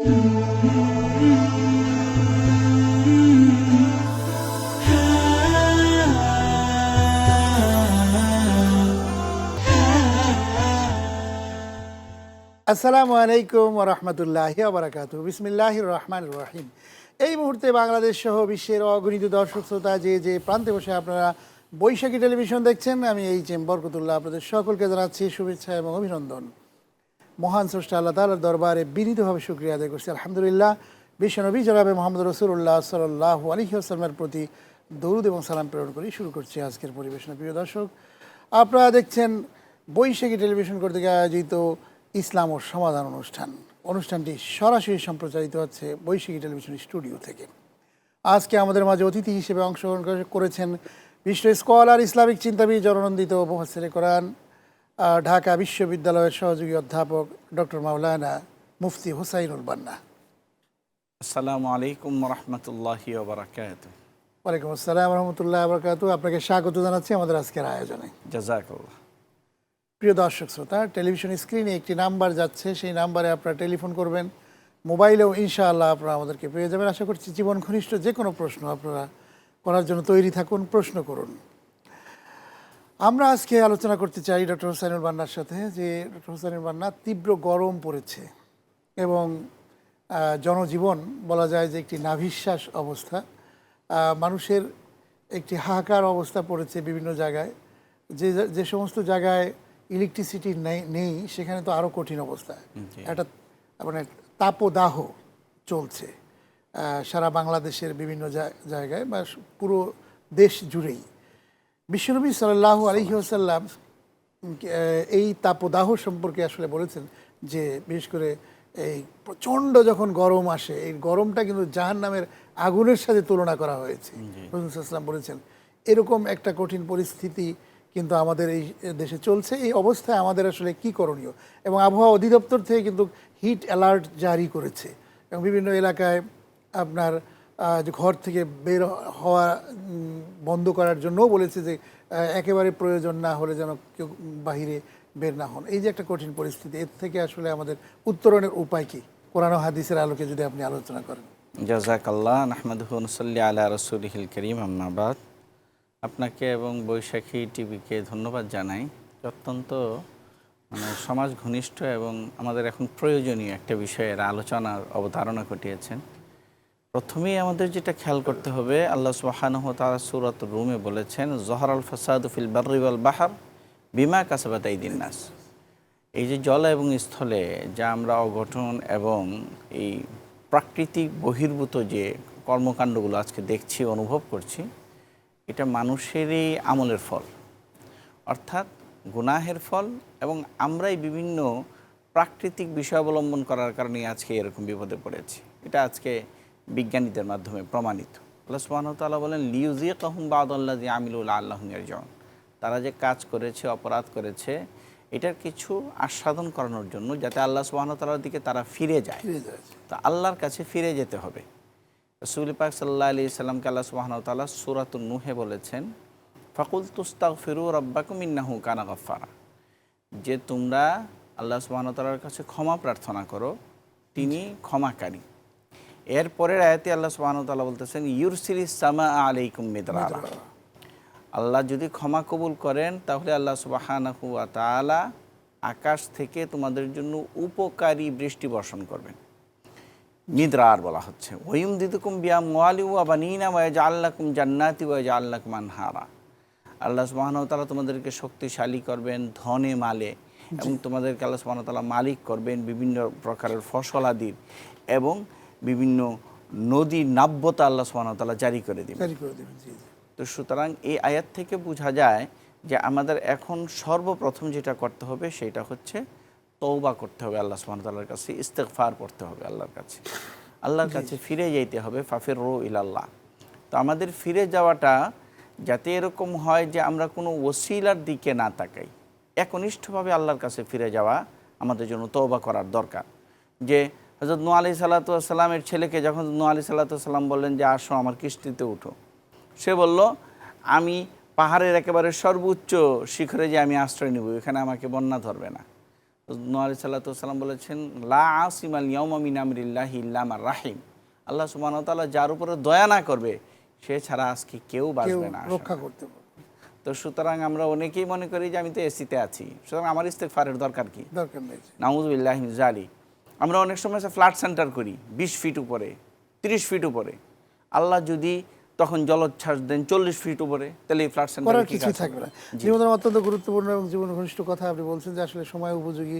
আসসালামু আলাইকুম রহমতুল্লাহ বারাকাতু বিসমিল্লাহ রহমান রহিম। এই মুহূর্তে বাংলাদেশ সহ বিশ্বের অগণিত দর্শক, শ্রোতা যে যে প্রান্তে বসে আপনারা বৈশাখী টেলিভিশন দেখছেন, আমি এই চেম বরকতুল্লাহ আপনাদের সকলকে জানাচ্ছি শুভেচ্ছা এবং অভিনন্দন। মহান স্রষ্টা আল্লাহ তালার দরবারে বিনীতভাবে শুক্রিয়া আদায় করছি। আলহামদুলিল্লাহ, বিশ্বনবী জনাবে মোহাম্মদ রসুল্লাহ সাল্লাহ আলহি আসলামের প্রতি দরুদ এবং সালাম প্রেরণ করি। শুরু করছি আজকের পরিবেশনা। প্রিয় দর্শক, আপনারা দেখছেন বৈশাখী টেলিভিশন কর্তৃক আয়োজিত ইসলাম ও সমাধান অনুষ্ঠান। অনুষ্ঠানটি সরাসরি সম্প্রচারিত হচ্ছে বৈশাখী টেলিভিশন স্টুডিও থেকে। আজকে আমাদের মাঝে অতিথি হিসেবে অংশগ্রহণ করে- করেছেন বিশ্ব স্কলার, ইসলামিক চিন্তাবিদ, জননন্দিত মোহাসের কোরআন ঢাকা বিশ্ববিদ্যালয়ের সহযোগী অধ্যাপক ডক্টর মাওলানা মুফতি হুসাইনুল বান্না। আসসালামু আলাইকুম রহমতুল্লাহ বারাকাত ওয়ালাইকুম আসসালাম রহমতুল্লাহ বরকাতু আপনাকে স্বাগত জানাচ্ছি আমাদের আজকের আয়োজনে। জাজাকাল্লাহ। প্রিয় দর্শক শ্রোতা টেলিভিশন স্ক্রিনে একটি নাম্বার যাচ্ছে। সেই নাম্বারে আপনারা টেলিফোন করবেন। মোবাইলেও ইনশাআল্লাহ আপনারা আমাদেরকে পেয়ে যাবেন। আশা করছি জীবন ঘনিষ্ঠ যে কোনো প্রশ্ন আপনারা করার জন্য তৈরি থাকুন। প্রশ্ন করুন। আমরা আজকে আলোচনা করতে চাই ডক্টর হোসাইনুল বান্নার সাথে যে ডক্টর হোসাইনুল বান্না তীব্র গরম পড়েছে এবং জনজীবন বলা যায় যে একটি নাভিশ্বাস অবস্থা। মানুষের একটি হাহাকার অবস্থা পড়েছে বিভিন্ন জায়গায়। যে যে সমস্ত জায়গায় ইলেকট্রিসিটি নেই নেই সেখানে তো আরও কঠিন অবস্থা। একটা মানে তাপদাহ চলছে সারা বাংলাদেশের বিভিন্ন জায়- জায়গায় বা পুরো দেশ জুড়েই। বিশ্বনবী সাল্লাহ আলহি আসাল্লাম এই তাপদাহ সম্পর্কে আসলে বলেছেন যে বিশেষ করে এই প্রচণ্ড যখন গরম আসে এই গরমটা কিন্তু জাহান নামের আগুনের সাথে তুলনা করা হয়েছে। রসুলাম বলেছেন এরকম একটা কঠিন পরিস্থিতি কিন্তু আমাদের এই দেশে চলছে। এই অবস্থায় আমাদের আসলে কি করণীয়? এবং আবহাওয়া অধিদপ্তর থেকে কিন্তু হিট অ্যালার্ট জারি করেছে। এবং বিভিন্ন এলাকায় আপনার ঘর থেকে বের হওয়া বন্ধ করার জন্যও বলেছে যে একেবারে প্রয়োজন না হলে যেন কেউ বাহিরে বের না হন। এই যে একটা কঠিন পরিস্থিতি, এর থেকে আসলে আমাদের উত্তরণের উপায় কি? কোরআন হাদিসের আলোকে যদি আপনি আলোচনা করেন। জাজাকাল্লাহ নাহমাদুহনসল্লি আলা রসুলহিল করিম আম্মাবাদ আপনাকে এবং বৈশাখী টিভিকে ধন্যবাদ জানাই। অত্যন্ত মানে সমাজ ঘনিষ্ঠ এবং আমাদের এখন প্রয়োজনীয় একটা বিষয়ের আলোচনার অবতারণা ঘটিয়েছেন। প্রথমেই আমাদের যেটা খেয়াল করতে হবে, আল্লাহ সুবাহানহ সুরত রুমে বলেছেন জহর আল ফাসাদ ফিল বার্রিওয়াল বাহার বিমা কাসাবাত দিন নাস। এই যে জল এবং স্থলে যা আমরা অঘটন এবং এই প্রাকৃতিক বহির্ভূত যে কর্মকাণ্ডগুলো আজকে দেখছি, অনুভব করছি, এটা মানুষেরই আমলের ফল। অর্থাৎ গুনাহের ফল এবং আমরাই বিভিন্ন প্রাকৃতিক বিষয় অবলম্বন করার কারণে আজকে এরকম বিপদে পড়েছি। এটা আজকে বিজ্ঞানীদের মাধ্যমে প্রমাণিত। আল্লাহ সুবাহতাল্লাহ বলেন লিউজিয়া কাহুম বাদল্লা যে আমিলুল আল্লাহমের জন তারা যে কাজ করেছে অপরাধ করেছে এটার কিছু আস্বাদন করানোর জন্য যাতে আল্লাহ সুবাহতাল্লাহর দিকে তারা ফিরে যায়। তো আল্লাহর কাছে ফিরে যেতে হবে। রসুল পাক সাল্লাহ আলি সাল্লামকে আল্লাহ সুবাহতাল্লাহ সুরাতুল নুহে বলেছেন ফকুল তুস্তাক ফিরু রব্বাকুম ইন্নাহু কানা গফারা যে তোমরা আল্লাহ সুবাহতাল্লাহর কাছে ক্ষমা প্রার্থনা করো তিনি ক্ষমাকারী। এরপরের আয়াতে আল্লাহ সুবাহতাল্লাহ বলতেছেন ইউরসিরি সামা আলাইকুম মিদরারা। আল্লাহ যদি ক্ষমা কবুল করেন তাহলে আল্লাহ সুবাহানাহু তাআলা আকাশ থেকে তোমাদের জন্য উপকারী বৃষ্টি বর্ষণ করবেন। নিদ্রার বলা হচ্ছে ওয়ুম দিদুকুম বিয়া মোয়ালি ওয়া বা বানিনা ওয়া জাআল্লাকুম জান্নাতি ওয়া জাআল্লাকুম আনহারা। আল্লাহ সুবহানাহু ওয়া তোমাদেরকে শক্তিশালী করবেন ধনে মালে এবং তোমাদেরকে আল্লাহ ওয়া মালিক করবেন বিভিন্ন প্রকারের ফসলাদির এবং বিভিন্ন নদী নাব্যতা আল্লাহ ওয়া জারি করে দিবেন। জারি করে দেবেন তো সুতরাং এই আয়াত থেকে বোঝা যায় যে আমাদের এখন সর্বপ্রথম যেটা করতে হবে সেটা হচ্ছে তৌবা করতে হবে আল্লাহ ওয়া কাছে ইস্তেগফার করতে হবে আল্লাহর কাছে। আল্লাহর কাছে ফিরে যেতে হবে ফাফির রো ইলাল্লাহ। তো আমাদের ফিরে যাওয়াটা যাতে এরকম হয় যে আমরা কোনো ওসিলার দিকে না তাকাই একনিষ্ঠভাবে আল্লাহর কাছে ফিরে যাওয়া আমাদের জন্য তৌবা করার দরকার। যে হজরত নু আলি সাল্লাতামের ছেলেকে যখন নু আলি সাল্লাতাম বললেন যে আসো আমার কিস্তিতে উঠো। সে বলল আমি পাহাড়ের একেবারে সর্বোচ্চ শিখরে যে আমি আশ্রয় নেব এখানে আমাকে বন্যা ধরবে না। নোয়া আলি সাল্লাতাম বলেছেন লা আসিম আল ইয়মিন আমরিল্লাহ ইল্লামার রাহিম। আল্লাহ সুবাহ তাল্লাহ যার উপরে দয়া না করবে সে ছাড়া আজকে কেউ বাঁচবে না রক্ষা করতে তো সুতরাং আমরা অনেকেই মনে করি যে আমি তো এসিতে আছি। সুতরাং আমার ইস্তেকফারের দরকার কি? দরকার নেই। নাউজুবিল্লাহ জালি আমরা অনেক সময় ফ্ল্যাট সেন্টার করি বিশ ফিট উপরে তিরিশ ফিট উপরে। আল্লাহ যদি তখন জলোচ্ছ্বাস দেন চল্লিশ ফিট উপরে তাহলে এই ফ্ল্যাট সেন্টার কিছুই থাকবে না। জীবনের অত্যন্ত গুরুত্বপূর্ণ এবং জীবন ঘনিষ্ঠ কথা আপনি বলছেন যে আসলে সময় উপযোগী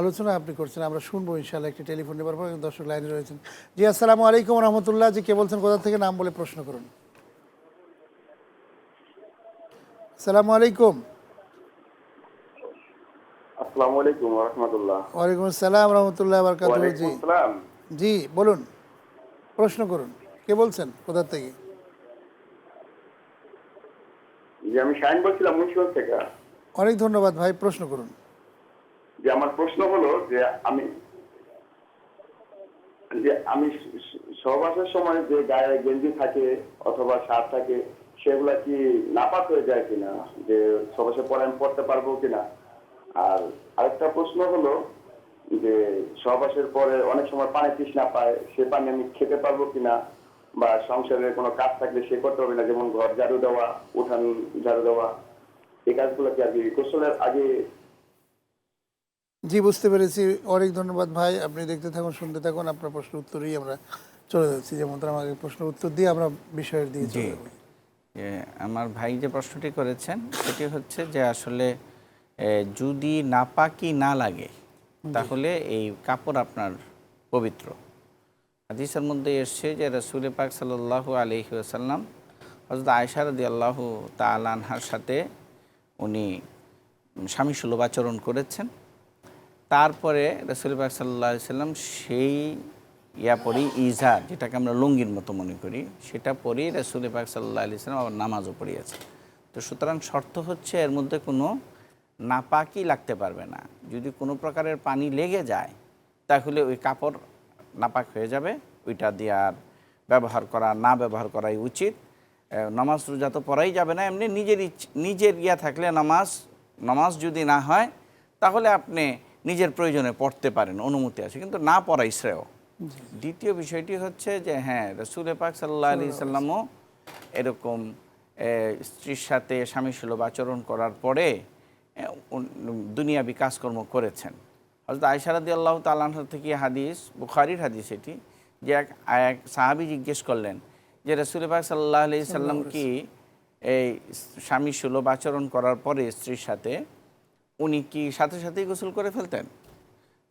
আলোচনা আপনি করছেন। আমরা শুনব ইনশাল্লাহ একটি টেলিফোন নেবার পর দর্শক লাইনে রয়েছেন। জি আসসালামু আলাইকুম রহমতুল্লাহ। জি কে বলছেন কোথা থেকে? নাম বলে প্রশ্ন করুন। আসসালামু আলাইকুম। আসসালামু আলাইকুম রহমতুল্লাহ। ওয়ালাইকুম আসসালাম রহমতুল্লাহ জি। আসসালাম। জি বলুন। প্রশ্ন করুন। কে বলছেন কোথা থেকে? যে আমি শাইন বলছিলাম মুন্সিগঞ্জ থেকে। অনেক ধন্যবাদ ভাই প্রশ্ন করুন। যে আমার প্রশ্ন হলো যে আমি যে আমি সহবাসের সময় যে গায়ে গেঞ্জি থাকে অথবা শার্ট থাকে সেগুলা কি নাপাক হয়ে যায় কিনা? যে সহবাসের পরে আমি পড়তে পারব কিনা? আর আরেকটা প্রশ্ন হলো যে সহবাসের পরে অনেক সময় পানি তৃষ্ণা পায় সে পানি আমি খেতে পারব কিনা? বা সংসারের কোনো কাজ থাকলে সে করতে হবে না যেমন ঘর ঝাড়ু দেওয়া উঠান ঝাড়ু দেওয়া। এই কাজগুলো কি আর কি গোসলের আগে? জি বুঝতে পেরেছি। অনেক ধন্যবাদ ভাই। আপনি দেখতে থাকুন শুনতে থাকুন। আপনার প্রশ্ন উত্তরেই আমরা চলে যাচ্ছি। যেমন তারা আমাকে প্রশ্নের উত্তর দিয়ে আমরা বিষয়ের দিয়ে চলে আমার ভাই যে প্রশ্নটি করেছেন সেটি হচ্ছে যে আসলে যদি নাপাকি না লাগে তাহলে এই কাপড় আপনার পবিত্র। হাদিসের মধ্যে এসছে যে রসুল পাক সাল্লাহ আলহি আসাল্লাম হজরত আয়সা রদি আল্লাহ তালানহার সাথে উনি স্বামী সুলভ আচরণ করেছেন। তারপরে রসুল পাক সাল্লাহ সাল্লাম সেই ইয়া পরেই ইজা যেটাকে আমরা লুঙ্গির মতো মনে করি সেটা পরেই রসুল পাক সাল্লাহ আলি সাল্লাম আবার নামাজও পড়িয়েছে তো সুতরাং শর্ত হচ্ছে এর মধ্যে কোনো নাপাকি লাগতে পারবে না। যদি কোনো প্রকারের পানি লেগে যায়, তাহলে ওই কাপড় নাপাক হয়ে যাবে। ওইটা দিয়ে আর ব্যবহার করা, না ব্যবহার করাই উচিত। নামাজ রোজা তো পড়াই যাবে না। এমনি নিজের নিজের ইয়া থাকলে নামাজ নামাজ যদি না হয়, তাহলে আপনি নিজের প্রয়োজনে পড়তে পারেন, অনুমতি আছে। কিন্তু না পড়াই শ্রেয়। দ্বিতীয় বিষয়টি হচ্ছে যে হ্যাঁ রসুল পাক সাল্লাহ আলি সাল্লামও এরকম স্ত্রীর সাথে স্বামী সুলভ আচরণ করার পরে দুনিয়াবি কাজকর্ম করেছেন। হজরত আয়সারাদি আল্লাহ তালাহ থেকে হাদিস বুখারির হাদিস এটি যে এক এক সাহাবি জিজ্ঞেস করলেন যে রসুল পাক সাল্লাহ আলি সাল্লাম কি এই স্বামী সুলভ আচরণ করার পরে স্ত্রীর সাথে উনি কি সাথে সাথেই গোসল করে ফেলতেন?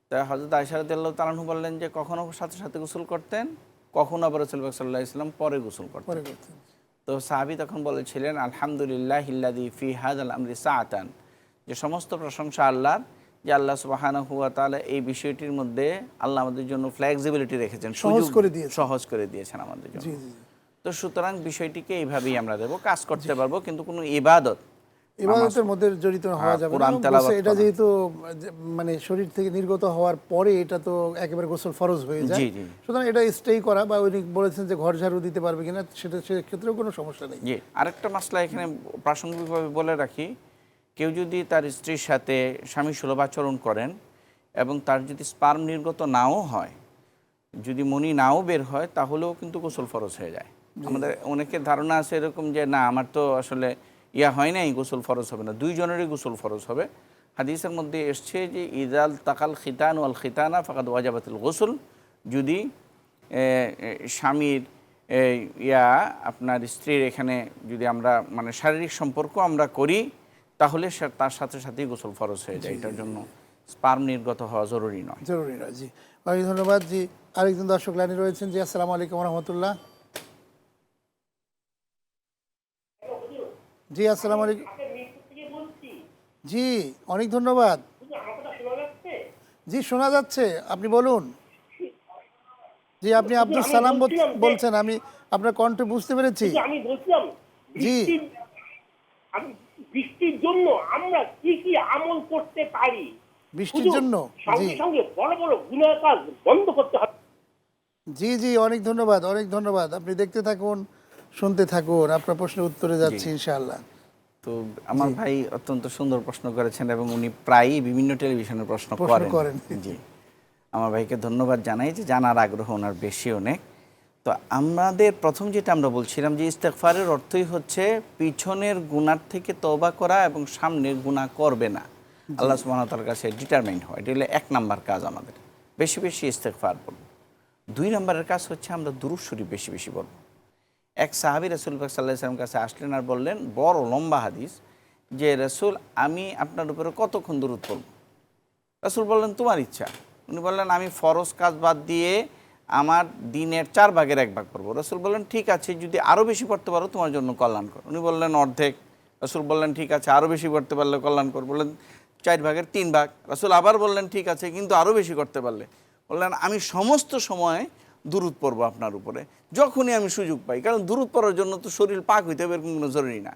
তা হজরত আয়সারদুল্লাহ তালাহু বললেন যে কখনো সাথে সাথে গোসল করতেন? কখনো আবার রসুল পাক সাল্লাহ ইসলাম পরে গোসল করতেন। তো সাহাবি তখন বলেছিলেন আলহামদুলিল্লাহ হিল্লাদি ফি হাজ আল আমরি সাআতান। যে সমস্ত প্রশংসা আল্লাহর যে আল্লাহ সুবাহানা হুয়া তাআলা এই বিষয়টির মধ্যে আল্লাহ আমাদের জন্য ফ্লেক্সিবিলিটি রেখেছেন সহজ করে দিয়েছেন। সহজ করে দিয়েছেন আমাদের জন্য। তো সুতরাং বিষয়টিকে এইভাবেই আমরা দেবো কাজ করতে পারব কিন্তু কোনো ইবাদত ইবাদতের মধ্যে জড়িত হওয়া হ্যাঁ, যাবে না এটা যেহেতু মানে শরীর থেকে নির্গত হওয়ার পরে এটা তো একেবারে গোসল ফরজ হয়ে যায়। সুতরাং এটা স্টে করা বা উনি বলেছেন যে ঘর ঝাড়ু দিতে পারবে কিনা সেটা সেক্ষেত্রেও কোনো সমস্যা নেই আরেকটা মাসলা এখানে প্রাসঙ্গিকভাবে বলে রাখি কেউ যদি তার স্ত্রীর সাথে স্বামী সুলভ আচরণ করেন এবং তার যদি স্পার্ম নির্গত নাও হয় যদি মনি নাও বের হয় তাহলেও কিন্তু গোসল ফরজ হয়ে যায়। আমাদের অনেকের ধারণা আছে এরকম যে না আমার তো আসলে ইয়া হয় নাই গোসল ফরজ হবে না। দুইজনেরই গোসল ফরজ হবে। হাদিসের মধ্যে এসছে যে ইদাল তাকাল খিতান ওয়াল খিতানা ফাকাদ ওয়াজাবাতুল গোসল। যদি স্বামীর ইয়া আপনার স্ত্রীর এখানে যদি আমরা মানে শারীরিক সম্পর্ক আমরা করি তাহলে সে- তার সাথে সাথেই গোসল ফরজ হয়ে যায়। এটার জন্য স্পার্ম নির্গত হওয়া জরুরি নয়। জরুরি নয় জি। অনেক ধন্যবাদ জি। আরেকজন দর্শক লাইনে রয়েছেন জি আসসালামু আলাইকুম রহমতুল্লাহ জি আসসালামু আলাইকুম। জি অনেক ধন্যবাদ। জি শোনা যাচ্ছে আপনি বলুন। জি আপনি আব্দুল সালাম বল- বলছেন আমি আপনার কণ্ঠ বুঝতে পেরেছি। কিন্তু আমি বলছিলাম জি। বৃষ্টির জন্য আমরা কি কি আমল করতে পারি? বৃষ্টির জন্য? জি। সঙ্গে সঙ্গে বড় বড় গুণের কাজ বন্ধ করতে হবে। জি জি অনেক ধন্যবাদ অনেক ধন্যবাদ। আপনি দেখতে থাকুন শুনতে থাকুন। আপনার প্রশ্নের উত্তরে যাচ্ছি ইনশাআল্লাহ। তো আমার ভাই অত্যন্ত সুন্দর প্রশ্ন করেছেন এবং উনি প্রায়ই বিভিন্ন টেলিভিশনে প্রশ্ন করেন। জি। আমার ভাইকে ধন্যবাদ জানাই যে জানার আগ্রহ ওনার বেশি অনেক। তো আমাদের প্রথম যেটা আমরা বলছিলাম যে ইস্তেকফারের অর্থই হচ্ছে পিছনের গুনার থেকে তওবা করা এবং সামনের গুনাহ করবে না। আল্লাহ সুবহানাহু কাছে ডিটারমাইন্ড হয়। এটা হলো এক নাম্বার কাজ আমাদের। বেশি বেশি ইস্তেকফার বলব দুই নম্বরের কাজ হচ্ছে আমরা দুরুদ বেশি বেশি বলব এক সাহাবি রসুল সাল্লাহ কাছে আসলেন আর বললেন বড় লম্বা হাদিস যে রসুল আমি আপনার উপরে কতক্ষণ দূরত পড়ব? রসুল বললেন তোমার ইচ্ছা। উনি বললেন আমি ফরজ কাজ বাদ দিয়ে আমার দিনের চার ভাগের এক ভাগ পড়ব রসুল বললেন, ঠিক আছে, যদি আরও বেশি পড়তে পারো, তোমার জন্য কল্যাণকর উনি বললেন, অর্ধেক। রসুল বললেন, ঠিক আছে আরও বেশি পড়তে পারলে কল্যাণকর বললেন, চার ভাগের তিন ভাগ। রসুল আবার বললেন, ঠিক আছে, কিন্তু আরও বেশি করতে পারলে। বললেন, আমি সমস্ত সময় দূরত পড়ব আপনার উপরে, যখনই আমি সুযোগ পাই। কারণ দূরত পড়ার জন্য তো শরীর পাক হইতে হবে, এরকম কোনো জরুরি না।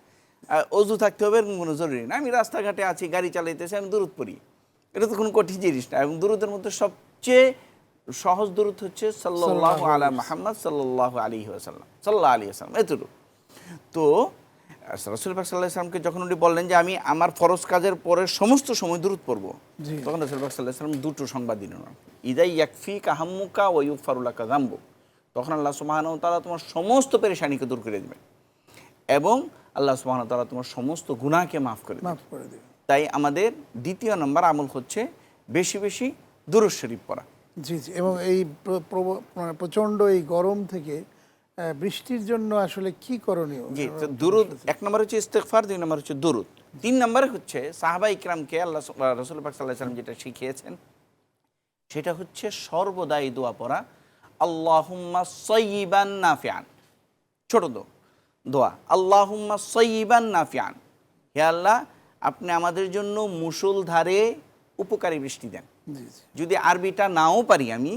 অজু থাকতে হবে, এরকম কোনো জরুরি না। আমি রাস্তাঘাটে আছি, গাড়ি চালাইতেছি, আমি দূরত পড়ি। এটা তো কোনো কঠিন জিনিস না। এবং দূরতের মধ্যে সবচেয়ে সহজ দূরত হচ্ছে সাল্লাহ আলা মাহমদ সাল্লাহ আলী আসাল্লাম সাল্লাহ আলী আসাল্লাম এতটুকু তো রসুল পাক সাল্লাহ ইসলামকে যখন উনি বললেন যে আমি আমার ফরজ কাজের পরে সমস্ত সময় দূরত পড়ব। তখন রসুল পাক সাল্লাহ ইসলাম দুটো সংবাদ দিলেন ইদাই ইয়াকফি কাহাম্মুকা ও ইউফারুল্লাহ কাজাম্বু তখন আল্লাহ সুবাহান তারা তোমার সমস্ত পেরেশানিকে দূর করে দেবেন। এবং আল্লাহ সুবাহান তারা তোমার সমস্ত গুনাহকে মাফ করে দেবেন। মাফ করে দিবেন। তাই আমাদের দ্বিতীয় নম্বর আমল হচ্ছে বেশি বেশি দুরুদ শরীফ পড়া। জি জি। এবং এই মানে প্রচণ্ড এই গরম থেকে বৃষ্টির জন্য আসলে কি করণীয়? জি তো দুরুদ এক নম্বর হচ্ছে ইস্তেকফার দুই নম্বর হচ্ছে দুরুদ। তিন নম্বরে হচ্ছে সাহাবা ইকরামকে আল্লাহ রসুল পাক সাল্লাহ সাল্লাম যেটা শিখিয়েছেন সেটা হচ্ছে সর্বদাই দোয়া পড়া আল্লাহুম্মা সয়িবান নাফিয়ান ছোট দো দোয়া আল্লাহুম্মা সয়িবান নাফিয়ান হে আল্লাহ আপনি আমাদের জন্য মুসলধারে উপকারী বৃষ্টি দেন। যদি আরবিটা নাও পারি আমি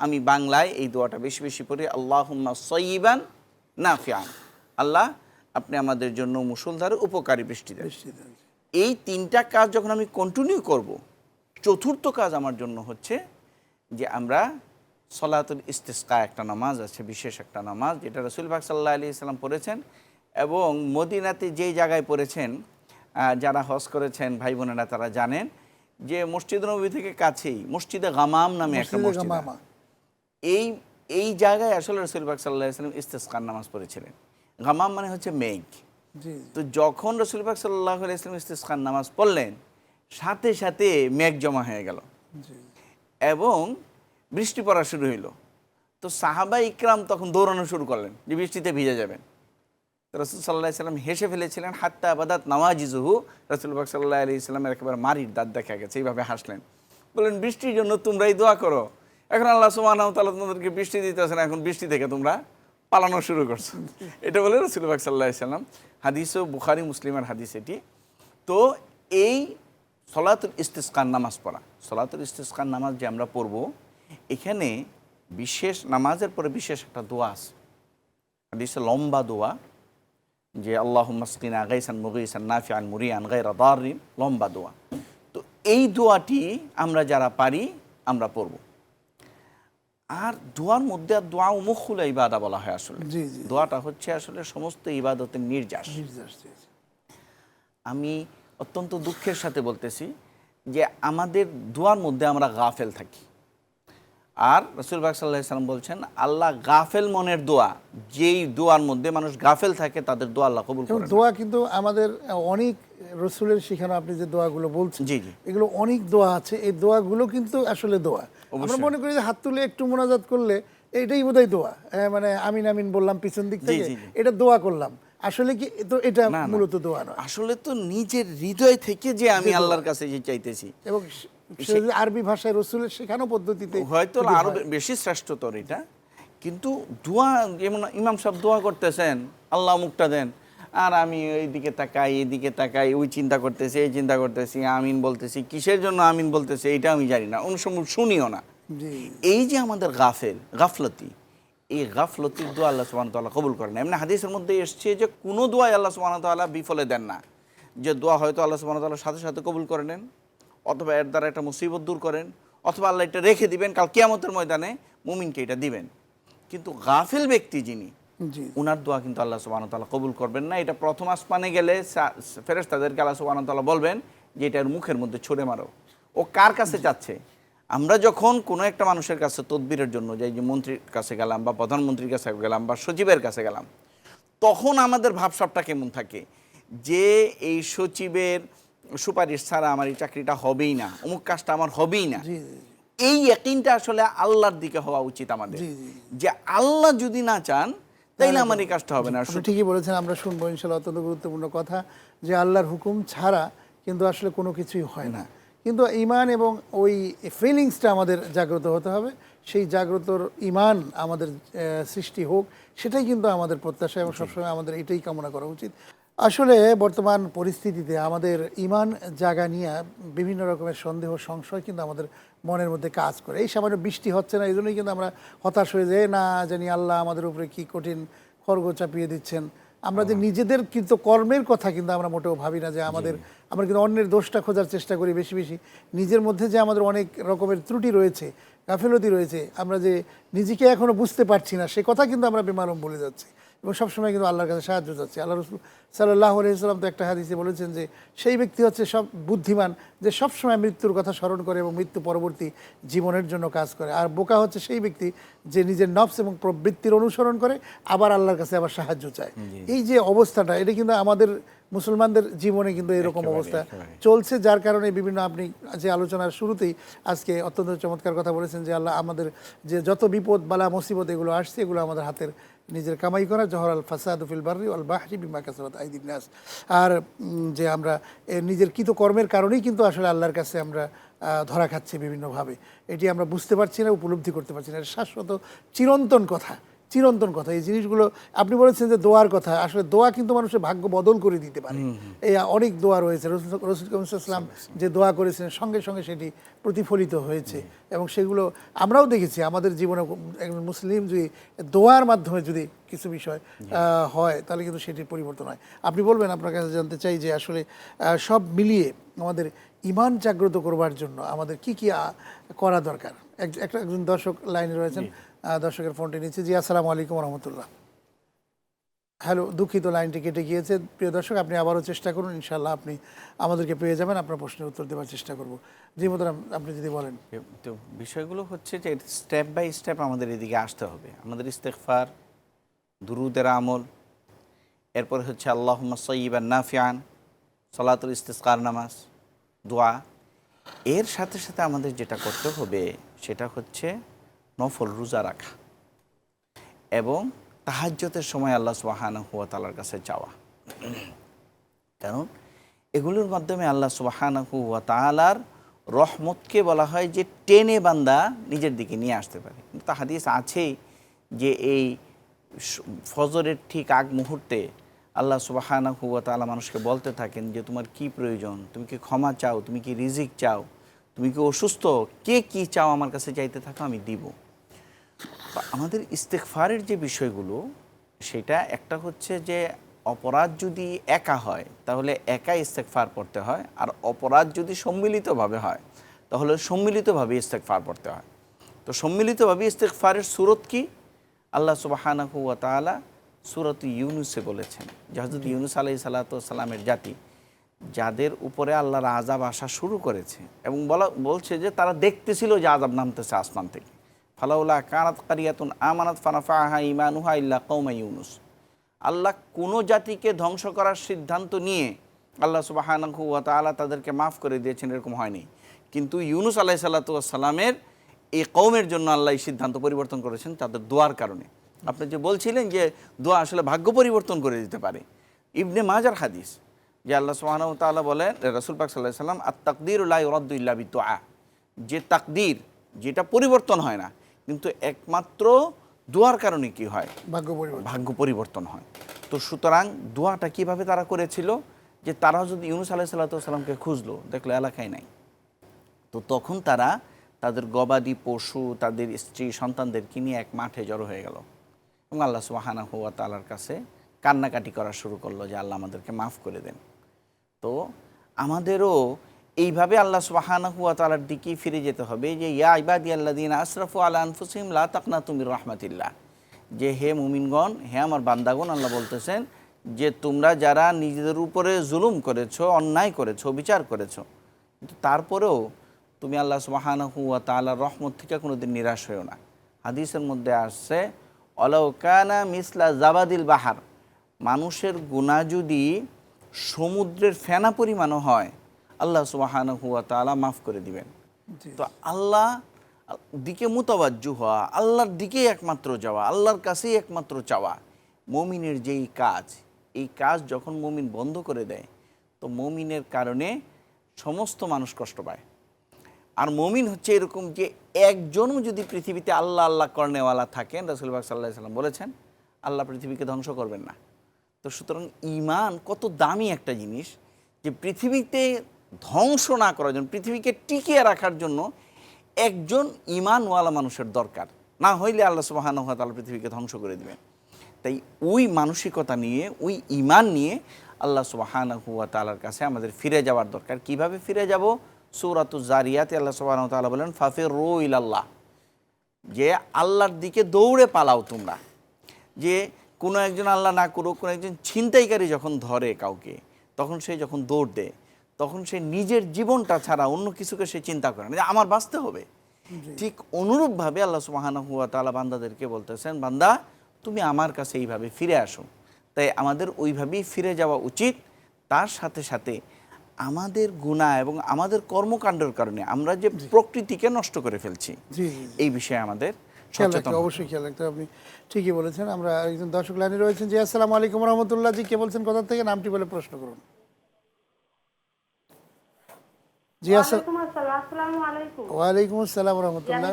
আমি বাংলায় এই দোয়াটা বেশি বেশি পড়ি আল্লাহুম্মা সয়িবান নাফিয়ান আল্লাহ আপনি আমাদের জন্য মুসলধারে উপকারী বৃষ্টি দেন। এই তিনটা কাজ যখন আমি কন্টিনিউ করব চতুর্থ কাজ আমার জন্য হচ্ছে যে আমরা সলাতুল ইস্তিসকা একটা নামাজ আছে বিশেষ একটা নামাজ যেটা রসুল বাক সাল্লাহ আলি ইসলাম পড়েছেন এবং মদিনাতে যেই জায়গায় পড়েছেন যারা হজ করেছেন ভাই বোনেরা তারা জানেন যে মসজিদ নবী থেকে কাছেই মসজিদে গামাম নামে একটা মসজিদ এই এই জায়গায় আসলে রসুল বাক সাল্লাহ ইসলাম ইস্তেস্কার নামাজ পড়েছিলেন। গামাম মানে হচ্ছে মেঘ। তো যখন রসুল পাক সাল্লাহ ইসলাম ইস্তিসখান নামাজ পড়লেন সাথে সাথে মেঘ জমা হয়ে গেল। এবং বৃষ্টি পড়া শুরু হইল। তো সাহাবা ইকরাম তখন দৌড়ানো শুরু করলেন যে বৃষ্টিতে ভিজে যাবেন। রসুল সাল্লাহ সাল্লাম হেসে ফেলেছিলেন, হাত্তা আবাদাত নামাজিজুহু রসুল পাক সাল্লাহ আলি ইসলামের একেবারে মারির দাঁত দেখা গেছে, এইভাবে হাসলেন। বললেন, বৃষ্টির জন্য তোমরাই দোয়া করো। এখন আল্লাহ সুবাহ তাল্লাহ তোমাদেরকে বৃষ্টি দিতেছে না এখন বৃষ্টি থেকে তোমরা পালানো শুরু করছ। এটা বলে রসুল পাক সাল্লাহ সাল্লাম, হাদিস ও বুখারি মুসলিমের হাদিস এটি। তো এই সলাতুল ইস্তিসকান নামাজ পড়া, সলাতুল ইস্তিসকান নামাজ যে আমরা পড়ব, এখানে বিশেষ, নামাজের পরে বিশেষ একটা দোয়া আছে। হাদিসে লম্বা দোয়া যে আল্লাহ মাসকিনা গাইসান মুগিসান নাফিয়ান মুরিয়ান গাইরা দারিন লম্বা দোয়া। তো এই দোয়াটি আমরা যারা পারি আমরা পড়ব। আর দোয়ার মধ্যে আর দোয়া উমুখুল ইবাদা বলা হয় আসলে। দোয়াটা হচ্ছে আসলে সমস্ত ইবাদতের নির্যাস। আমি অত্যন্ত দুঃখের সাথে বলতেছি যে আমাদের দোয়ার মধ্যে আমরা গাফেল থাকি। আর রসুল বাক সাল্লাহ সাল্লাম বলছেন আল্লাহ গাফেল মনের দোয়া যেই দোয়ার মধ্যে মানুষ গাফেল থাকে তাদের দোয়া আল্লাহ কবুল করেন দোয়া কিন্তু আমাদের অনেক রসুলের শিখানো আপনি যে দোয়াগুলো বলছেন জি, জি। এগুলো অনেক দোয়া আছে। এই দোয়াগুলো কিন্তু আসলে দোয়া। আমরা মনে করি যে হাত তুলে একটু মোনাজাত করলে এইটাই বোধহয় দোয়া। হ্যাঁ, মানে আমিন আমিন বললাম পিছন দিক থেকে। এটা দোয়া করলাম। আসলে কি তো এটা। মূলত দোয়া নয়। আসলে তো নিজের হৃদয় থেকে যে আমি আল্লাহর কাছে যে চাইতেছি। এবং আরবি ভাষায় রসুলের শেখানো পদ্ধতিতে হয়তো আরও বেশি শ্রেষ্ঠতর এটা কিন্তু দোয়া যেমন ইমাম সাহেব দোয়া করতেছেন আল্লাহ মুখটা দেন আর আমি এইদিকে তাকাই এদিকে তাকাই ওই চিন্তা করতেছি এই চিন্তা করতেছি আমিন বলতেছি কিসের জন্য আমিন বলতেছি এটা আমি জানি না অন্য সময় শুনিও না। এই যে আমাদের গাফেল গাফলতি এই গাফলতির দোয়া আল্লাহ সুবাহ তাল্লাহ কবুল করেন এমনি হাদিসের মধ্যে এসছে যে কোনো দোয়াই আল্লাহ সুবাহ তাল্লাহ বিফলে দেন না। যে দোয়া হয়তো আল্লাহ সুবাহ তাল্লাহ সাথে সাথে কবুল করে নেন। অথবা এর দ্বারা একটা মুসিবত দূর করেন অথবা আল্লাহ এটা রেখে দিবেন কাল কিয়ামতের ময়দানে মুমিনকে এটা দিবেন। কিন্তু গাফিল ব্যক্তি যিনি উনার দোয়া কিন্তু আল্লাহ সুবাহ তাল্লাহ কবুল করবেন না। এটা প্রথম আসমানে গেলে ফেরেস তাদেরকে আল্লাহ সুবাহ তাল্লাহ বলবেন যে এটার মুখের মধ্যে ছড়ে মারো। ও কার কাছে যাচ্ছে? আমরা যখন কোনো একটা মানুষের কাছে তদবিরের জন্য যাই যে মন্ত্রীর কাছে গেলাম বা প্রধানমন্ত্রীর কাছে গেলাম বা সচিবের কাছে গেলাম তখন আমাদের ভাবসাবটা কেমন থাকে? যে এই সচিবের সুপারিশ ছাড়া আমার এই চাকরিটা হবেই না অমুক কাজটা আমার হবেই না। এই একইনটা আসলে আল্লাহর দিকে হওয়া উচিত আমাদের। যে আল্লাহ যদি না চান তাইলে আমার এই কাজটা হবে না। ঠিকই বলেছেন আমরা শুনব ইনশাল্লাহ অত্যন্ত গুরুত্বপূর্ণ কথা যে আল্লাহর হুকুম ছাড়া কিন্তু আসলে কোনো কিছুই হয় না। কিন্তু ইমান এবং ওই ফিলিংসটা আমাদের জাগ্রত হতে হবে সেই জাগ্রতর ইমান আমাদের সৃষ্টি হোক সেটাই কিন্তু আমাদের প্রত্যাশা এবং সবসময় আমাদের এটাই কামনা করা উচিত। আসলে বর্তমান পরিস্থিতিতে আমাদের ইমান জাগা নিয়ে বিভিন্ন রকমের সন্দেহ সংশয় কিন্তু আমাদের মনের মধ্যে কাজ করে। এই সামান্য বৃষ্টি হচ্ছে না এই জন্যই কিন্তু আমরা হতাশ হয়ে যাই না জানি আল্লাহ আমাদের উপরে কি কঠিন খড়গ চাপিয়ে দিচ্ছেন। আমরা যে নিজেদের কিন্তু কর্মের কথা কিন্তু আমরা মোটেও ভাবি না যে আমাদের আমরা কিন্তু অন্যের দোষটা খোঁজার চেষ্টা করি বেশি বেশি। নিজের মধ্যে যে আমাদের অনেক রকমের ত্রুটি রয়েছে গাফিলতি রয়েছে আমরা যে নিজেকে এখনও বুঝতে পারছি না সে কথা কিন্তু আমরা বেমারম বলে যাচ্ছি। এবং সবসময় কিন্তু আল্লাহর কাছে সাহায্য চাচ্ছি। আল্লাহ রসুল সাল্লাহ আলাইসাল্লাম তো একটা হাদিসে বলেছেন যে সেই ব্যক্তি হচ্ছে সব বুদ্ধিমান যে সবসময় মৃত্যুর কথা স্মরণ করে এবং মৃত্যু পরবর্তী জীবনের জন্য কাজ করে। আর বোকা হচ্ছে সেই ব্যক্তি যে নিজের নফস এবং প্রবৃত্তির অনুসরণ করে আবার আল্লাহর কাছে আবার সাহায্য চায়। এই যে অবস্থাটা এটা কিন্তু আমাদের মুসলমানদের জীবনে কিন্তু এরকম অবস্থা চলছে যার কারণে বিভিন্ন আপনি যে আলোচনার শুরুতেই আজকে অত্যন্ত চমৎকার কথা বলেছেন যে আল্লাহ আমাদের যে যত বিপদ বালা মুসিবত এগুলো আসছে এগুলো আমাদের হাতের নিজের কামাই করা, জহর আল ফাসাদ ফিল বার্রি আল বাহরি বিমা কাসরত আইদিন নাস। আর যে আমরা নিজের কৃত কর্মের কারণেই কিন্তু আসলে আল্লাহর কাছে আমরা ধরা খাচ্ছি বিভিন্নভাবে। এটি আমরা বুঝতে পারছি না, উপলব্ধি করতে পারছি না। শাশ্বত, চিরন্তন কথা। চিরন্তন কথা। এই জিনিসগুলো আপনি বলেছেন যে দোয়ার কথা। আসলে দোয়া কিন্তু মানুষের ভাগ্য বদল করে দিতে পারে। এই অনেক দোয়া রয়েছে। রসুল ইসলাম যে দোয়া করেছিলেন সঙ্গে সঙ্গে সেটি প্রতিফলিত হয়েছে। এবং সেগুলো আমরাও দেখেছি। আমাদের জীবনে একজন মুসলিম যদি দোয়ার মাধ্যমে যদি কিছু বিষয় হয় তাহলে কিন্তু সেটির পরিবর্তন হয়। আপনি বলবেন আপনার কাছে জানতে চাই যে আসলে সব মিলিয়ে আমাদের ইমান জাগ্রত করবার জন্য আমাদের কি কি করা দরকার? এক- একটা একজন দর্শক লাইনে রয়েছেন। দর্শকের ফোনটি নিচ্ছে। জি, আসসালামু আলাইকুম রহমতুল্লাহ। হ্যালো, দুঃখিত লাইনটি কেটে গিয়েছে। প্রিয় দর্শক, আপনি আবারও চেষ্টা করুন ইনশাল্লাহ আপনি আমাদেরকে পেয়ে যাবেন। আপনার প্রশ্নের উত্তর দেওয়ার চেষ্টা করব। জি মোতারাম আপনি যদি বলেন। তো বিষয়গুলো হচ্ছে যে স্টেপ বাই স্টেপ আমাদের এদিকে আসতে হবে। আমাদের ইস্তেকফার দুরুদের আমল, এরপর হচ্ছে আল্লাহ সঈবান নাফিয়ান সলাতুল ইস্তেস্কার নামাজ, দোয়া। এর সাথে সাথে আমাদের যেটা করতে হবে সেটা হচ্ছে নফল রোজা রাখা এবং তাহাজ্যতের সময় আল্লাহ সুবাহানা হুয়া তালার কাছে যাওয়া। কারণ এগুলোর মাধ্যমে আল্লাহ সুবাহানাহু ওয়া তাআলার রহমতকে বলা হয় যে টেনে বান্দা নিজের দিকে নিয়ে আসতে পারে। কিন্তু তা আছেই যে এই ফজরের ঠিক আগ মুহূর্তে আল্লাহ সুবাহানাহু হুয়া তালা মানুষকে বলতে থাকেন যে, তোমার কি প্রয়োজন? তুমি কি ক্ষমা চাও? তুমি কি রিজিক চাও? তুমি কি অসুস্থ? কে কি চাও আমার কাছে চাইতে থাকো, আমি দিব। আমাদের ইস্তেকফারের যে বিষয়গুলো সেটা একটা হচ্ছে যে অপরাধ যদি একা হয় তাহলে একা ইস্তেকফার পড়তে হয় আর অপরাধ যদি সম্মিলিতভাবে হয় তাহলে সম্মিলিতভাবে ইস্তেকফার পড়তে হয়। তো সম্মিলিতভাবে ইস্তেকফারের সুরত কি? আল্লাহ সুবাহানাহু ওয়া তাআলা সুরত ইউনুসে বলেছেন জাহজুদ ইউনুস আলাইহি সাল্লাতু সাল্লামের জাতি যাদের উপরে আল্লাহর আজাব আসা শুরু করেছে এবং বলা বলছে যে তারা দেখতেছিল যে আজাব নামতেছে আসমান থেকে। ফালাউলা কানাত কারিয়াতুন আমানাত ফানাফাহা ইমানুহা ইল্লা কৌমা ইউনুস। আল্লাহ কোনো জাতিকে ধ্বংস করার সিদ্ধান্ত নিয়ে আল্লাহ সুবাহানহু ওয়া তাআলা তাদেরকে মাফ করে দিয়েছেন, এরকম হয়নি। কিন্তু ইউনুস আলাহ সাল্লামের এই কৌমের জন্য আল্লাহ এই সিদ্ধান্ত পরিবর্তন করেছেন তাদের দোয়ার কারণে। আপনি যে বলছিলেন যে দোয়া আসলে ভাগ্য পরিবর্তন করে দিতে পারে, ইবনে মাজার হাদিস, যে আল্লাহ সুবহানাহু তাআলা বলেন, রাসূল পাক আলাইহি সাল্লাম আত তাকদিরু লা ইউরাদ্দু ইল্লা বিদুআ যে তাকদির, যেটা পরিবর্তন হয় না কিন্তু একমাত্র দোয়ার কারণে কি হয়? ভাগ্য পরিবর্তন। ভাগ্য পরিবর্তন হয়। তো সুতরাং দোয়াটা কীভাবে তারা করেছিল? যে তারা যদি ইউনুস আলাহ সাল্লাতামকে খুঁজলো দেখল এলাকায় নাই। তো তখন তারা তাদের গবাদি পশু তাদের স্ত্রী সন্তানদেরকে নিয়ে এক মাঠে জড়ো হয়ে গেল। এবং আল্লাহ সুবাহানা হুয়া তালার কাছে কান্নাকাটি করা শুরু করল যে আল্লাহ আমাদেরকে মাফ করে দেন। তো আমাদেরও এইভাবে আল্লাহ সুবাহানা হুয়া তালার দিকেই ফিরে যেতে হবে যে, ইয়া ইবাদি আল্লাদিন আশরাফু আলা আনফুসিম লা তাকনা তুমি রহমাতিল্লাহ। যে, হে মুমিনগণ, হে আমার বান্দাগণ, আল্লাহ বলতেছেন, যে, তোমরা যারা নিজেদের উপরে জুলুম করেছ, অন্যায় করেছ বিচার করেছ, কিন্তু তারপরেও তুমি আল্লাহ সুবাহানহু ওয়া তাআলার রহমত থেকে কোনোদিন নিরাশ হয়েও না। হাদিসের মধ্যে আসছে অলৌকানা মিসলা জাবাদিল বাহার। মানুষের গুণা যদি সমুদ্রের ফেনা পরিমাণও হয় আল্লাহ সুবাহানহু ওয়া তাআলা মাফ করে দিবেন। তো আল্লাহ দিকে মুতাবাজ্জু হওয়া আল্লাহর দিকেই একমাত্র যাওয়া আল্লাহর কাছেই একমাত্র চাওয়া মমিনের যেই কাজ এই কাজ যখন মমিন বন্ধ করে দেয় তো মমিনের কারণে সমস্ত মানুষ কষ্ট পায়। আর মমিন হচ্ছে এরকম যে একজনও যদি পৃথিবীতে আল্লাহ আল্লাহ কর্নেওয়ালা থাকেন রাসুলবাগ সাল্লাহ সাল্লাম বলেছেন আল্লাহ পৃথিবীকে ধ্বংস করবেন না। তো সুতরাং ইমান কত দামি একটা জিনিস যে পৃথিবীতে ধ্বংস না করার জন্য, পৃথিবীকে টিকিয়ে রাখার জন্য একজন ইমানওয়ালা মানুষের দরকার। না হইলে আল্লাহ সুবাহান তাআলা পৃথিবীকে ধ্বংস করে দেবেন তাই ওই মানসিকতা নিয়ে, ওই ইমান নিয়ে আল্লাহ সুবাহান হুয়া তালার কাছে আমাদের ফিরে যাওয়ার দরকার। কীভাবে ফিরে যাব? সৌরাতু জারিয়াতে আল্লাহ সুবাহ তাআলা বলেন, ফাফির রো ইলাল্লাহ। যে আল্লাহর দিকে দৌড়ে পালাও তোমরা। যে কোনো একজন আল্লাহ না করুক, কোনো একজন ছিনতাইকারী যখন ধরে কাউকে, তখন সে যখন দৌড় দেয় তখন সে নিজের জীবনটা ছাড়া অন্য কিছুকে সে চিন্তা করে না। যে আমার বাঁচতে হবে। ঠিক অনুরূপভাবে আল্লাহ সুবাহানা হুয়া তালা বান্দাদেরকে বলতেছেন বান্দা তুমি আমার কাছে এইভাবে ফিরে আসো। তাই আমাদের ওইভাবেই ফিরে যাওয়া উচিত। তার সাথে সাথে আমাদের গুণা এবং আমাদের কর্মকাণ্ডের কারণে আমরা যে প্রকৃতিকে নষ্ট করে ফেলছি। এই বিষয়ে আমাদের অবশ্যই খেয়াল রাখতে হবে। আপনি ঠিকই বলেছেন। আমরা একজন দর্শক লাইনে রয়েছেন জি আসসালামু আলাইকুম রহমতুল্লাহ। জি কে বলছেন কোথা থেকে? নামটি বলে প্রশ্ন করুন। জি ওয়ালাইকুম আসসালাম রহমতুল্লাহ।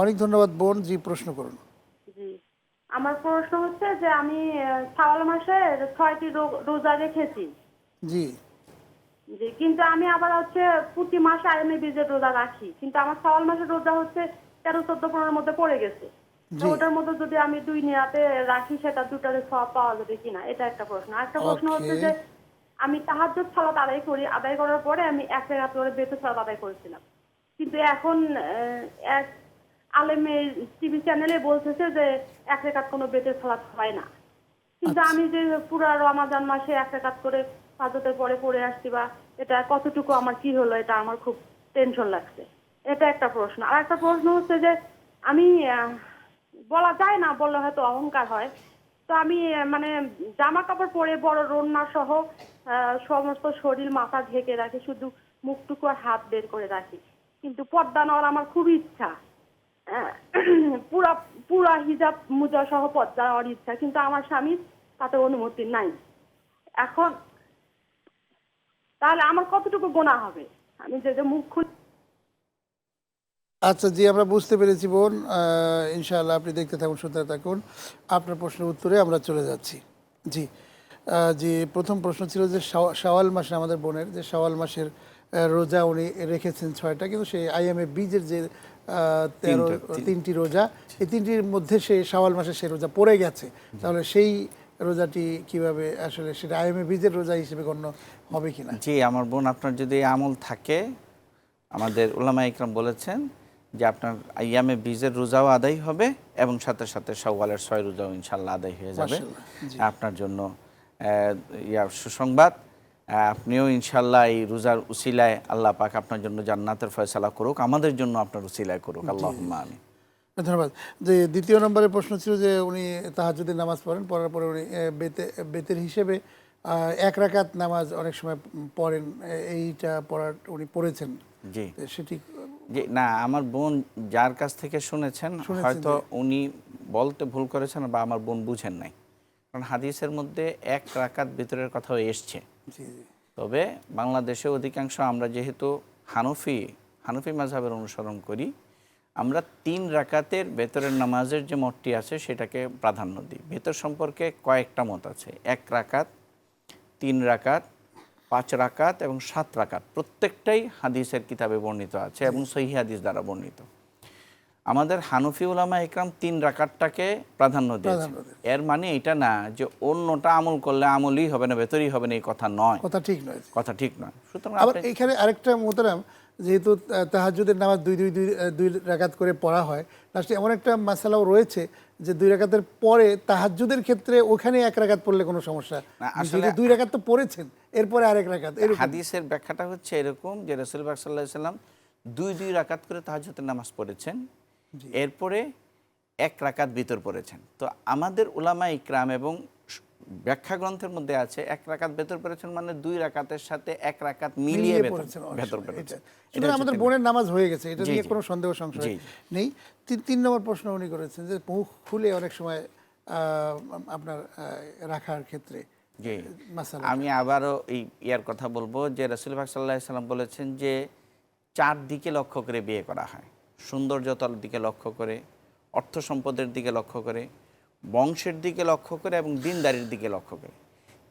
অনেক ধন্যবাদ বোন জি প্রশ্ন করুন। আমার প্রশ্ন হচ্ছে যে আমি শাওয়াল মাসে ছয়টি রোজা রেখেছি। জি। জি কিন্তু আমি আবার হচ্ছে প্রতি মাসে আইএমএ বীজের রোজা রাখি। কিন্তু আমার শাওয়াল মাসের রোজা হচ্ছে তেরো চোদ্দ পনেরোর মধ্যে পড়ে গেছে। ওটার মধ্যে যদি আমি দুই নিরাতে রাখি সেটা দুটারে সব পাওয়া যাবে কিনা এটা একটা প্রশ্ন। আর একটা প্রশ্ন হচ্ছে যে আমি তাহাজ্জুদ সালাত আদায় করি আদায় করার পরে আমি এক রাত করে বেতন সালাত আদায় করেছিলাম। কিন্তু এখন এক আলেমের টিভি চ্যানেলে বলতেছে যে এক রেখাত কোনো বেতের সালাত হয় না। কিন্তু আমি যে পুরা রমাজান মাসে এক রেখাত করে ফাজতের পরে পড়ে আসছি বা এটা কতটুকু আমার কি হলো এটা আমার খুব টেনশন লাগছে। এটা একটা প্রশ্ন। আর একটা প্রশ্ন হচ্ছে যে আমি বলা যায় না বললে হয়তো অহংকার হয়। তো আমি মানে জামা কাপড় পরে বড় রন্না সহ সমস্ত শরীর মাথা ঢেকে রাখি, শুধু মুখটুকু আর হাত বের করে রাখি। কিন্তু পর্দা নেওয়ার আমার খুব ইচ্ছা। পুরা পুরা হিজাব মুজা সহ পর্দা নেওয়ার ইচ্ছা, কিন্তু আমার স্বামীর তাতে অনুমতি নাই। এখন, তাহলে আমার কতটুকু গোনা হবে? আমি যে মুখ আচ্ছা জি, আমরা বুঝতে পেরেছি বোন। ইনশাআল্লাহ আপনি দেখতে থাকুন, শুনতে থাকুন। আপনার প্রশ্নের উত্তরে আমরা চলে যাচ্ছি। জি। জি প্রথম প্রশ্ন ছিল যে শাওয়াল মাসে আমাদের বোনের যে শাওয়াল মাসের রোজা উনি রেখেছেন ছয়টা কিন্তু সেই আইএমএ বীজের যে তেরো তিনটি রোজা এই তিনটির মধ্যে সে শাওয়াল মাসে সে রোজা পড়ে গেছে। তাহলে সেই রোজাটি কীভাবে আসলে সেটা আইএমএ বীজের রোজা হিসেবে গণ্য হবে কিনা? জি আমার বোন আপনার যদি আমল থাকে আমাদের ওলামা ইকরাম বলেছেন যে আপনার ইয়ামে বীজের রোজাও আদায় হবে এবং সাথে সাথে সওয়ালের ছয় রোজাও ইনশাল্লাহ আদায় হয়ে যাবে। আপনার জন্য ইয়া সুসংবাদ। আপনিও ইনশাল্লাহ এই রোজার উসিলায় আল্লাহ পাক আপনার জন্য জান্নাতের ফয়সালা করুক আমাদের জন্য আপনার উসিলায় করুক। আল্লাহ আমি ধন্যবাদ। যে দ্বিতীয় নম্বরের প্রশ্ন ছিল যে উনি তাহাজুদের নামাজ পড়েন পড়ার পরে উনি বেতে বেতের হিসেবে এক রাকাত নামাজ অনেক সময় পড়েন এইটা পড়ার উনি পড়েছেন। জি। সেটি যে না আমার বোন যার কাছ থেকে শুনেছেন, হয়তো উনি বলতে ভুল করেছেন বা আমার বোন বুঝেন নাই। কারণ হাদিসের মধ্যে এক রাকাত ভিতরের কথাও এসছে। তবে বাংলাদেশে অধিকাংশ আমরা যেহেতু হানফি হানফি মাঝহাবের অনুসরণ করি আমরা তিন রাকাতের ভেতরের নামাজের যে মতটি আছে সেটাকে প্রাধান্য দিই। ভেতর সম্পর্কে কয়েকটা মত আছে। এক রাকাত তিন রাকাত পাঁচ রাকাত এবং সাত রাকাত। প্রত্যেকটাই হাদিসের কিতাবে বর্ণিত আছে এবং সহি হাদিস দ্বারা বর্ণিত। আমাদের হানফি উলামা ইকরাম তিন রাকাতটাকে প্রাধান্য দিয়েছে। এর মানে এটা না যে অন্যটা আমল করলে আমলই হবে না ভেতরই হবে না এই কথা নয়। কথা ঠিক নয় কথা ঠিক নয়। সুতরাং আবার এখানে আরেকটা মোতারাম যেহেতু আহ, তাহাজ্জুদের নামাজ দুই দুই দুই দুই রাকাত করে পড়া হয় লাস্টে এমন একটা মাসালাও রয়েছে যে দুই রাকাতের পরে তাহাজ্জুদের ক্ষেত্রে ওখানে এক রাকাত পড়লে কোনো সমস্যা আসলে- দুই রাকাত তো পড়েছেন এরপরে আরেক রাকাত হাদিসের ব্যাখ্যাটা হচ্ছে এরকম যে রসুল বাক সাল্লাহ সাল্লাম দুই দুই রাকাত করে তাহাজতের নামাজ পড়েছেন। এরপরে এক রাকাত ভিতর পড়েছেন। তো আমাদের উলামা ইকরাম এবং ব্যাখ্যা গ্রন্থের মধ্যে আছে এক রাকাত ভেতর পড়েছেন মানে দুই রাকাতের সাথে এক রাকাত মিলিয়ে ভেতর- পড়েছেন সুতরাং আমাদের বোনের নামাজ হয়ে গেছে এটা নিয়ে কোনো সন্দেহ সংশয়। নেই। তিন তিন নম্বর প্রশ্ন উনি করেছেন যে মুখ খুলে অনেক সময় আহ, আপনার রাখার ক্ষেত্রে আমি আবারও এই ইয়ার কথা বলব যে রসুল ভাগ সাল্লাহ সাল্লাম বলেছেন যে চার দিকে লক্ষ্য করে বিয়ে করা হয়। সৌন্দর্যতার দিকে লক্ষ্য করে, অর্থ সম্পদের দিকে লক্ষ্য করে, বংশের দিকে লক্ষ্য করে এবং দিনদারির দিকে লক্ষ্য করে।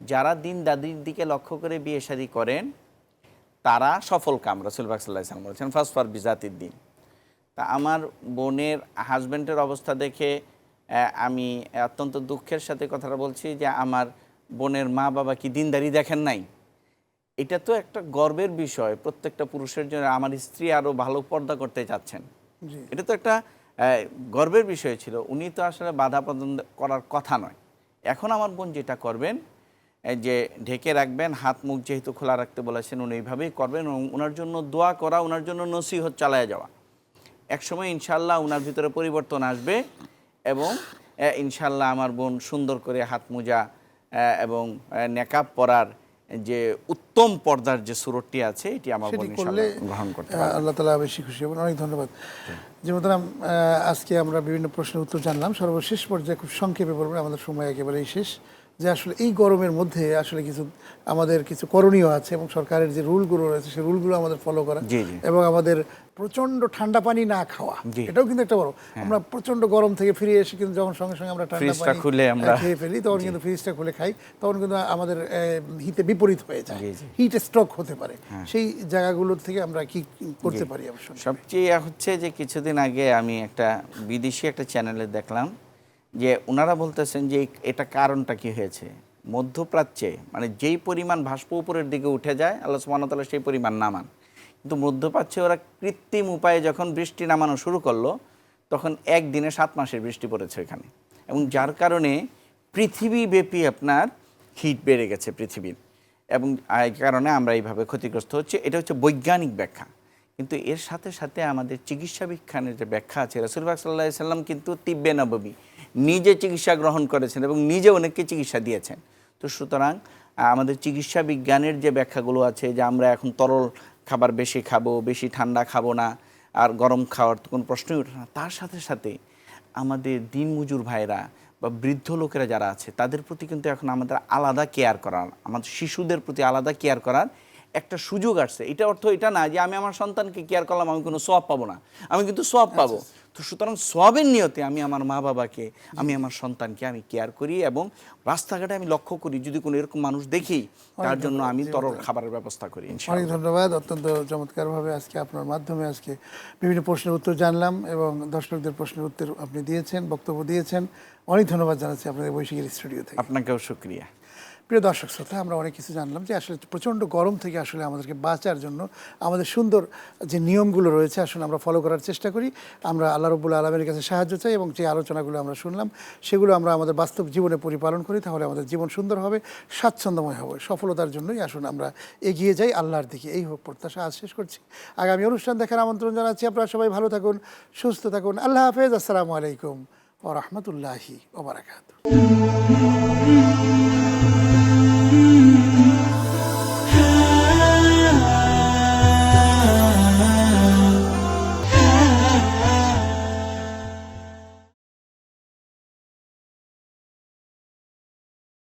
যারা দিন দাদির দিকে লক্ষ্য করে বিয়ে শাদী করেন, তারা সফল কাম। রসুল ভাগ সাল্লাহ সাল্লাম বলেছেন, ফার্স্ট ফর বিজাতির দিন। তা আমার বোনের হাজব্যান্ডের অবস্থা দেখে আমি অত্যন্ত দুঃখের সাথে কথাটা বলছি যে আমার বোনের মা বাবা কি দিনদারি দেখেন নাই? এটা তো একটা গর্বের বিষয়। প্রত্যেকটা পুরুষের জন্য আমার স্ত্রী আরও ভালো পর্দা করতে চাচ্ছেন। এটা তো একটা গর্বের বিষয় ছিল। উনি তো আসলে বাধা প্রদান করার কথা নয়। এখন আমার বোন যেটা করবেন যে ঢেকে রাখবেন, হাত মুখ যেহেতু খোলা রাখতে বলেছেন, উনি এইভাবেই করবেন এবং ওনার জন্য দোয়া করা ওনার জন্য নসিহত চালায় যাওয়া। একসময় ইনশাল্লাহ ওনার ভিতরে পরিবর্তন আসবে এবং ইনশাল্লাহ আমার বোন সুন্দর করে হাত মোজা এবং নেকাব পরার যে উত্তম পর্দার যে সুরটটি আছে এটি আমার বোন করলে গ্রহণ করতে আল্লাহ তালা বেশি খুশি হবেন অনেক ধন্যবাদ। যে যেমন আজকে আমরা বিভিন্ন প্রশ্নের উত্তর জানলাম। সর্বশেষ পর্যায়ে খুব সংক্ষেপে বলবেন আমাদের সময় একেবারেই শেষ। যে আসলে এই গরমের মধ্যে আসলে কিছু আমাদের কিছু করণীয় আছে এবং সরকারের যে রুলগুলো রয়েছে সেই রুলগুলো আমাদের ফলো করা। এবং আমাদের প্রচণ্ড ঠান্ডা পানি না খাওয়া। হ্যাঁ। এটাও কিন্তু একটা বড় আমরা প্রচণ্ড গরম থেকে ফিরে এসে কিন্তু যখন সঙ্গে সঙ্গে আমরা ঠান্ডা পানি খুলে আমরা- খেয়ে ফেলি তখন কিন্তু ফ্রিজটা খুলে খাই তখন কিন্তু আমাদের হিতে বিপরীত হয়ে যায়। হিট স্ট্রোক হতে পারে। সেই জায়গাগুলোর থেকে আমরা কি করতে পারি সবচেয়ে হচ্ছে যে কিছুদিন আগে আমি একটা বিদেশি একটা চ্যানেলে দেখলাম। যে ওনারা বলতেছেন যে এটা কারণটা কি হয়েছে? মধ্যপ্রাচ্যে মানে যেই পরিমাণ ভাস্প উপরের দিকে উঠে যায়, আল্লাহ সুবাহতাল্লাহ সেই পরিমাণ নামান। কিন্তু মধ্যপ্রাচ্যে ওরা কৃত্রিম উপায়ে যখন বৃষ্টি নামানো শুরু করল, তখন একদিনে সাত মাসের বৃষ্টি পড়েছে এখানে এবং যার কারণে পৃথিবীব্যাপী আপনার হিট বেড়ে গেছে পৃথিবীর। এবং এই কারণে আমরা এইভাবে ক্ষতিগ্রস্ত হচ্ছে। এটা হচ্ছে বৈজ্ঞানিক ব্যাখ্যা। কিন্তু এর সাথে সাথে আমাদের চিকিৎসা বিজ্ঞানের যে ব্যাখ্যা আছে রসুলবাগ সাল্লাহ সাল্লাম কিন্তু তিব্বে নবমী। নিজে চিকিৎসা গ্রহণ করেছেন এবং নিজে অনেককে চিকিৎসা দিয়েছেন। তো সুতরাং আমাদের চিকিৎসা বিজ্ঞানের যে ব্যাখ্যাগুলো আছে যে আমরা এখন তরল খাবার বেশি খাব, বেশি ঠান্ডা খাব না, আর গরম খাওয়ার তো কোনো প্রশ্নই ওঠে না, তার সাথে সাথে আমাদের দিনমজুর ভাইরা বা বৃদ্ধ লোকেরা যারা আছে, তাদের প্রতি কিন্তু এখন আমাদের আলাদা কেয়ার করার, আমাদের শিশুদের প্রতি আলাদা কেয়ার করার একটা সুযোগ আসছে। এটা অর্থ এটা না যে আমি আমার সন্তানকে কেয়ার করলাম, আমি কোনো সব পাবো না। আমি কিন্তু সব পাবো। তো সুতরাং সবের নিয়তে আমি আমার মা বাবাকে আমি আমার সন্তানকে আমি কেয়ার করি এবং রাস্তাঘাটে আমি লক্ষ্য করি যদি কোনো এরকম মানুষ দেখি তার জন্য আমি তরল খাবারের ব্যবস্থা করি। অনেক ধন্যবাদ অত্যন্ত চমৎকারভাবে আজকে আপনার মাধ্যমে আজকে বিভিন্ন প্রশ্নের উত্তর জানলাম এবং দর্শকদের প্রশ্নের উত্তর আপনি দিয়েছেন বক্তব্য দিয়েছেন। অনেক ধন্যবাদ জানাচ্ছি আপনাদের বৈশাখীর স্টুডিও থেকে। আপনাকেও শুক্রিয়া। প্রিয় দর্শক শ্রোতা, আমরা অনেক কিছু জানলাম যে আসলে প্রচণ্ড গরম থেকে আসলে আমাদেরকে বাঁচার জন্য আমাদের সুন্দর যে নিয়মগুলো রয়েছে আসলে আমরা ফলো করার চেষ্টা করি। আমরা আল্লাহ রবুল্লা আলমের কাছে সাহায্য চাই এবং যে আলোচনাগুলো আমরা শুনলাম, সেগুলো আমরা আমাদের বাস্তব জীবনে পরিপালন করি, তাহলে আমাদের জীবন সুন্দর হবে, স্বাচ্ছন্দ্যময় হবে। সফলতার জন্যই আসুন আমরা এগিয়ে যাই আল্লাহর দিকে। এই হোক প্রত্যাশা, আজ শেষ করছি। আগামী অনুষ্ঠান দেখার আমন্ত্রণ জানাচ্ছি। আপনারা সবাই ভালো থাকুন, সুস্থ থাকুন। আল্লাহ হাফেজ। আসসালামু আলাইকুম ও রহমতুল্লাহি ওবরাকাত